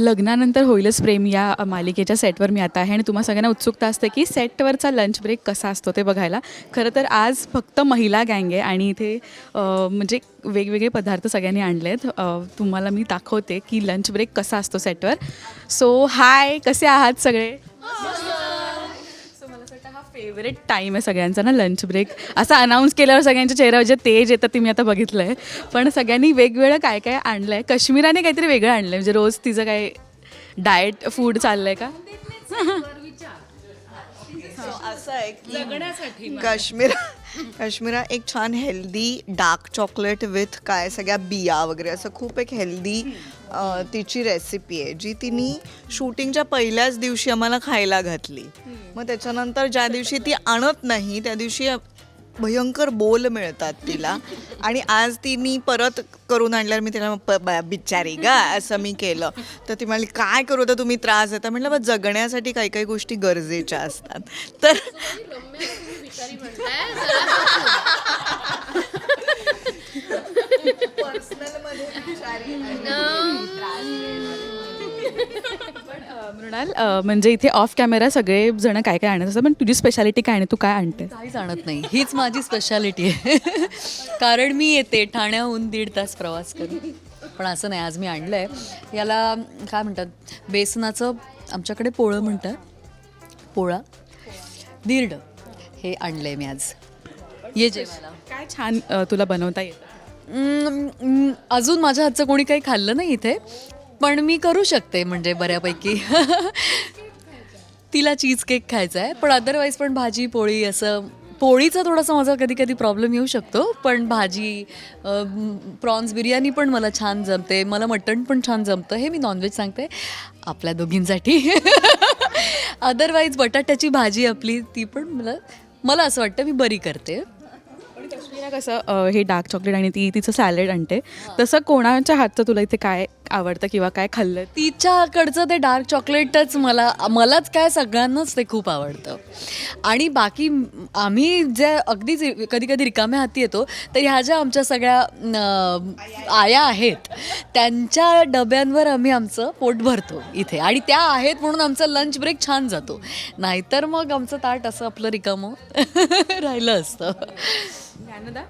लग्नानंतर होईलच प्रेम या मालिकेच्या सेटवर. मी आता आहे आणि तुम्हा सगळ्यांना उत्सुकता असते की सेटवरचा लंच ब्रेक कसा असतो ते बघायला. खरं तर आज फक्त महिला गँग आहे आणि इथे म्हणजे वेगवेगळे पदार्थ सगळ्यांनी आणले आहेत तुम्हाला मी दाखवते की लंच ब्रेक कसा असतो सेटवर. सो हाय कसे आहात सगळे? फेवरेट टाईम आहे सगळ्यांचा ना लंच ब्रेक असा अनाऊन्स केल्यावर सगळ्यांच्या चेहऱ्यावर जे तेज येतं ते मी आता बघितलं आहे पण सगळ्यांनी वेगवेगळं काय काय आणलं आहे काश्मीराने काहीतरी वेगळं आणलं आहे म्हणजे रोज तिचं काय डाएट फूड चाललं आहे. का असं आहे की काश्मीर काश्मीरा एक छान हेल्दी डार्क चॉकलेट विथ काय सगळ्या बिया वगैरे असं खूप एक हेल्दी तिची रेसिपी आहे जी तिने शूटिंगच्या पहिल्याच दिवशी आम्हाला खायला घातली. मग त्याच्यानंतर ज्या दिवशी ती आणत नाही त्या दिवशी भयंकर बोल मिळतात तिला. आणि आज तिने परत करून आणल्यावर मी तिला प- ब- बिचारी ग असं मी केलं. तर ती म्हणाली काय करू तर तुम्ही त्रास देता. म्हटलं बा जगण्यासाठी काही काही गोष्टी गरजेच्या असतात. तर अ, मृणाल अ, म्हणजे इथे ऑफ कॅमेरा सगळे जण काय काय आणत असतात पण तुझी स्पेशालिटी काय आहे तू काय आणते काहीच आणत नाही. हीच माझी स्पेशालिटी आहे. कारण मी येते ठाण्याहून दीड तास प्रवास करून. पण असं नाही आज मी आणलं आहे याला काय म्हणतात बेसनाचं आमच्याकडे पोळं म्हणतात. पोळा. दीर्ड. हे आणलं आहे मी आज. ये जेवायला. काय छान अ, तुला बनवता येतं? अं, अं, अजून माझ्या हातचं कोणी काही खाल्लं नाही इथे. पण मी करू शकते म्हणजे बऱ्यापैकी. तिला चीज केक खायचा आहे पण अदरवाईज पण भाजी पोळी असं पोळीचा थोडासा माझा कधी कधी प्रॉब्लेम येऊ शकतो पण भाजी प्रॉन्स बिर्याणी पण मला छान जमते मला मटण पण छान जमतं हे मी नॉनव्हेज सांगते आपल्या दोघींसाठी. अदरवाईज बटाट्याची भाजी आपली ती पण मला मला असं वाटतं मी बरी करते. कसं हे डार्क चॉकलेट आणि ती तिचं सॅलेड आणते. तसं कोणाच्या हातचं तुला इथे काय आवडतं किंवा काय खाल्लं? तिच्याकडचं ते डार्क चॉकलेटच मला मलाच काय सगळ्यांनाच ते खूप आवडतं. आणि बाकी आम्ही जे अगदीच कधी कधी रिकाम्या हाती येतो तर ह्या ज्या आमच्या सगळ्या आया आहेत त्यांच्या डब्यांवर आम्ही आमचं पोट भरतो इथे. आणि त्या आहेत म्हणून आमचा लंच ब्रेक छान जातो. नाहीतर मग आमचं ताट असं आपलं रिकामं राहिलं असतं. ज्ञानदा?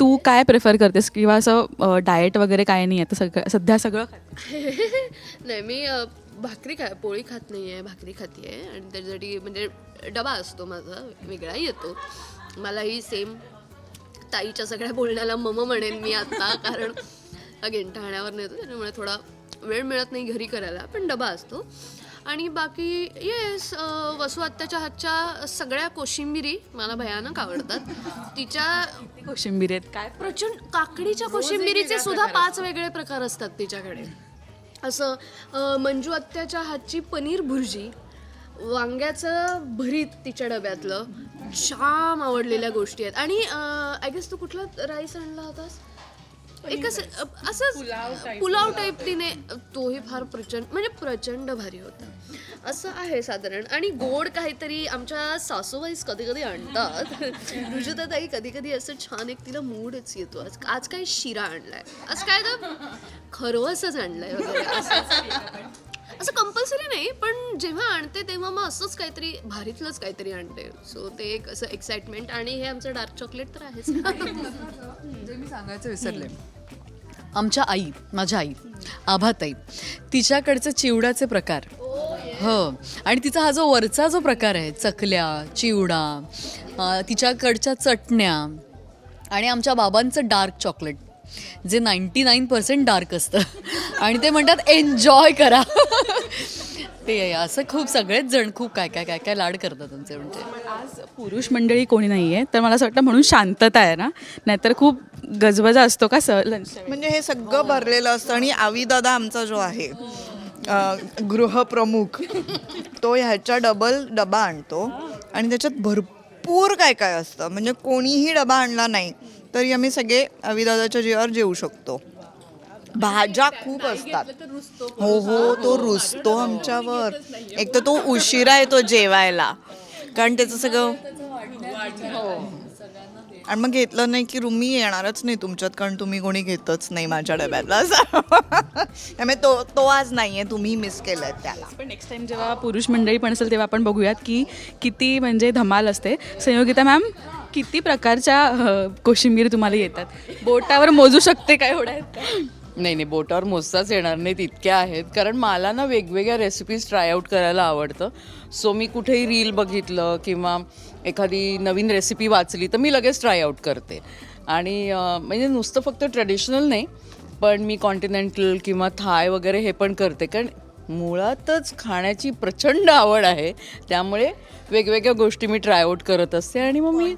तू काय प्रेफर करतेस? किंवा असं डाएट वगैरे काय नाही आहे सगळं सध्या सगळं. नाही मी अ, भाकरी खा पोळी खात नाही आहे भाकरी खाते आहे आणि त्याच्यासाठी म्हणजे डबा असतो माझा वेगळा येतो. मलाही सेम ताईच्या सगळ्या बोलण्याला मम म्हणेन मी आत्ता कारण अगेन ठाण्यावर येतो त्याच्यामुळे थोडा वेळ मिळत नाही घरी करायला पण डबा असतो. आणि बाकी येस वसू आत्याच्या हातच्या सगळ्या कोशिंबिरी मला भयानक आवडतात. तिच्या कोशिंबीर आहेत. काय? प्रचंड काकडीच्या कोशिंबिरीचे सुद्धा पाच वेगळे प्रकार असतात तिच्याकडे. असं अं, मंजू आत्याच्या हातची पनीर भुर्जी वांग्याचं भरीत तिच्या डब्यातलं जाम आवडलेल्या गोष्टी आहेत. आणि आय गेस तू कुठला राईस आणला होतास? एक असं असं पुलाव टाईप तिने तोही फार प्रचंड म्हणजे प्रचंड भारी होता. असं आहे साधारण. आणि गोड काहीतरी आमच्या सासूबाईस कधी कधी आणतात. रुजुता ताई कधी कधी असं छान एक तिला मूडच येतो. आज आज काय शिरा आणलाय? आज काय तर खरवसच आणलंय. वगैरे असं असं कंपल्सरी नाही पण जेव्हा आणते तेव्हा मग असंच काहीतरी भारीतलंच काहीतरी आणते. सो ते एक असं एक्साइटमेंट आणि हे आमचं डार्क चॉकलेट तर आहेच. म्हणजे मी सांगायचं विसरले. आमच्या आई माझ्या आई आभाताई तिच्याकडचे चिवड्याचे प्रकार. हो. आणि तिचा हा जो वरचा जो प्रकार आहे चकल्या चिवडा तिच्याकडच्या चटण्या आणि आमच्या बाबांचं डार्क चॉकलेट जे नाईन्टी नाईन पर्सेंट डार्क असतं. आणि ते म्हणतात एन्जॉय करा. ते आहे. असं खूप सगळेच जण खूप काय काय काय काय लाड करतात त्यांचे म्हणजे आज पुरुष मंडळी कोणी नाही आहे तर मला असं वाटतं म्हणून शांतता आहे ना? नाहीतर खूप गजबजा असतो का स लंच म्हणजे हे सगळं भरलेलं असतं आणि आवी दादा आमचा जो आहे अ, गृहप्रमुख तो ह्याच्या डबल डबा आणतो आणि त्याच्यात भरपूर काय काय असतं. म्हणजे कोणीही डबा आणला नाही तरी आम्ही सगळे अविदादाच्या जीवावर जेवू शकतो. भाज्या खूप असतात. हो हो तो रुसतो आमच्यावर. एक तर तो उशिरा येतो जेवायला. कारण त्याचं सगळं आणि मग घेतलं नाही की मी येणारच नाही तुमच्यात कारण तुम्ही कोणी घेतच नाही माझ्या डब्यातला. त्यामुळे तो तो आज नाही आहे तुम्ही मिस केलं त्याला. पण नेक्स्ट टाइम जेव्हा पुरुष मंडळी पण असेल तेव्हा आपण बघूयात की किती म्हणजे धमाल असते. संयोगिता मॅम किती प्रकारच्या अ, कोशिंबीर तुम्हाला येतात? बोटावर मोजू शकते काय एवढ्या? आहेत का? नाही नाही बोटावर मोजताच येणार नाहीत इतक्या आहेत. कारण मला ना वेगवेगळ्या रेसिपीज ट्राय आऊट करायला आवडतं. सो मी कुठेही रील बघितलं किंवा एखादी नवीन रेसिपी वाचली तर मी लगेच ट्राय आऊट करते. आणि अं, म्हणजे नुसतं फक्त ट्रेडिशनल नाही पण मी कॉन्टिनेंटल किंवा थाय वगैरे हे पण करते. कारण मुळातच खाण्याची प्रचंड आवड आहे. त्यामुळे वेगवेगळ्या गोष्टी मी ट्राय आऊट करत असते आणि मग मी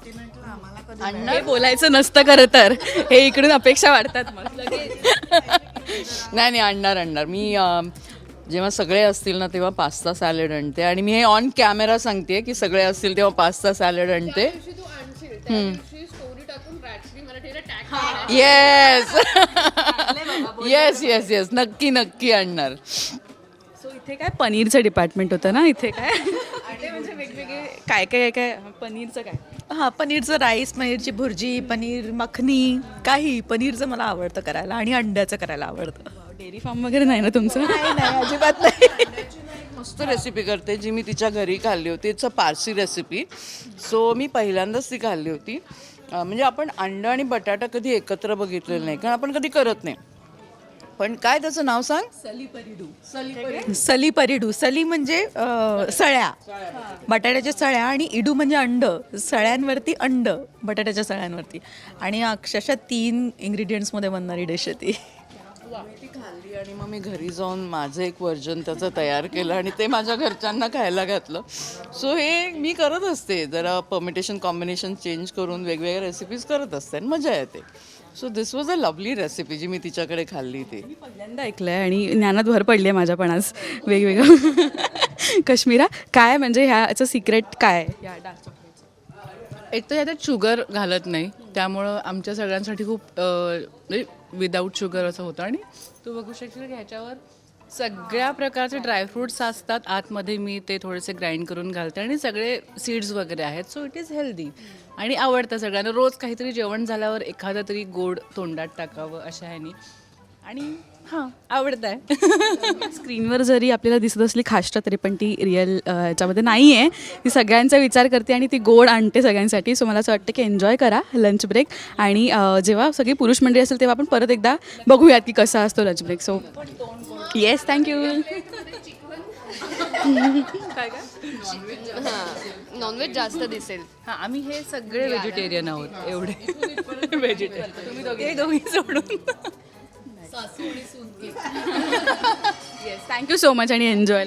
हे बोलायचं नसतं खरं तर. हे इकडून अपेक्षा वाढतात मग. नाही नाही आणणार आणणार. मी जेव्हा सगळे असतील ना तेव्हा पास्ता सॅलड आणते. आणि मी हे ऑन कॅमेरा सांगते की सगळे असतील तेव्हा पास्ता सॅलड आणते. येस येस येस येस नक्की नक्की आणणार. इथे काय पनीरचं डिपार्टमेंट होतं ना इथे काय? इथे म्हणजे वेगवेगळे काय काय काय काय पनीरचं काय? हां पनीरचं राईस पनीरची भुर्जी पनीर मखनी काही. पनीरचं मला आवडतं करायला आणि अंड्याचं करायला आवडतं. डेअरी फार्म वगैरे नाही ना तुमचं? नाही नाही अजिबात नाही. मस्त रेसिपी करते जी मी तिच्या घरी खाल्ली होती. It's a Parsi recipe so मी पहिल्यांदाच ती खाल्ली होती. अं, म्हणजे आपण अंडा आणि बटाटा कधी एकत्र बघितलेलं नाही कारण आपण कधी करत नाही. पण काय त्याचं नाव सांग? सली परिडू सली म्हणजे अं, सळ्या. बटाट्याच्या सळ्या आणि इडू म्हणजे अंड. सळ्यांवरती अंड बटाट्याच्या सळ्यांवरती. आणि अक्षरशः तीन इंग्रेडियंट्समध्ये बनणारी डिश आहे ती. आणि मग मी घरी जाऊन माझं एक वर्जन त्याचं तयार केलं आणि ते माझ्या घरच्यांना खायला घातलं. सो हे मी करत असते. जरा परमिटेशन कॉम्बिनेशन चेंज करून वेगवेगळ्या रेसिपीज करत असते आणि मजा येते. So this was a lovely recipe जी मी तिच्याकडे खाल्ली ती. पहिल्यांदा ऐकलंय आणि ज्ञानात भर पडली आहे माझ्या पण आज वेगवेगळं. काश्मीरा काय म्हणजे ह्याचं सिक्रेट काय आहे? या डार्क चॉकलेटचं एक तर याच्यात शुगर घालत नाही. त्यामुळं आमच्या सगळ्यांसाठी खूप म्हणजे विदाऊट शुगर असं होतं. आणि तू बघू शकशील की ह्याच्यावर सगळ्या प्रकारचे ड्रायफ्रूट्स असतात. आतमध्ये मी ते थोडेसे ग्राइंड करून घालते आणि सगळे सीड्स वगैरे आहेत. सो इट इज हेल्दी आणि आवडतं सगळ्यांना. रोज काहीतरी जेवण झाल्यावर एखादं तरी गोड तोंडात टाकावं अशा ह्यानी. आणि हां आवडतं आहे स्क्रीनवर जरी आपल्याला दिसत असली खाष्ट तरी पण ती रिअल याच्यामध्ये नाही आहे ती सगळ्यांचा विचार करते आणि ती गोड आणते सगळ्यांसाठी. सो मला असं वाटतं की एन्जॉय करा लंच ब्रेक आणि जेव्हा सगळी पुरुष मंडळी असेल तेव्हा आपण परत एकदा बघूयात की कसा असतो lunch break so yes thank you काय काय नॉनव्हेज जास्त दिसेल. हां आम्ही हे सगळे व्हेजिटेरियन आहोत एवढे. व्हेजिटेरियन ते दोघी सोडून. Yes thank you so much आणि एन्जॉय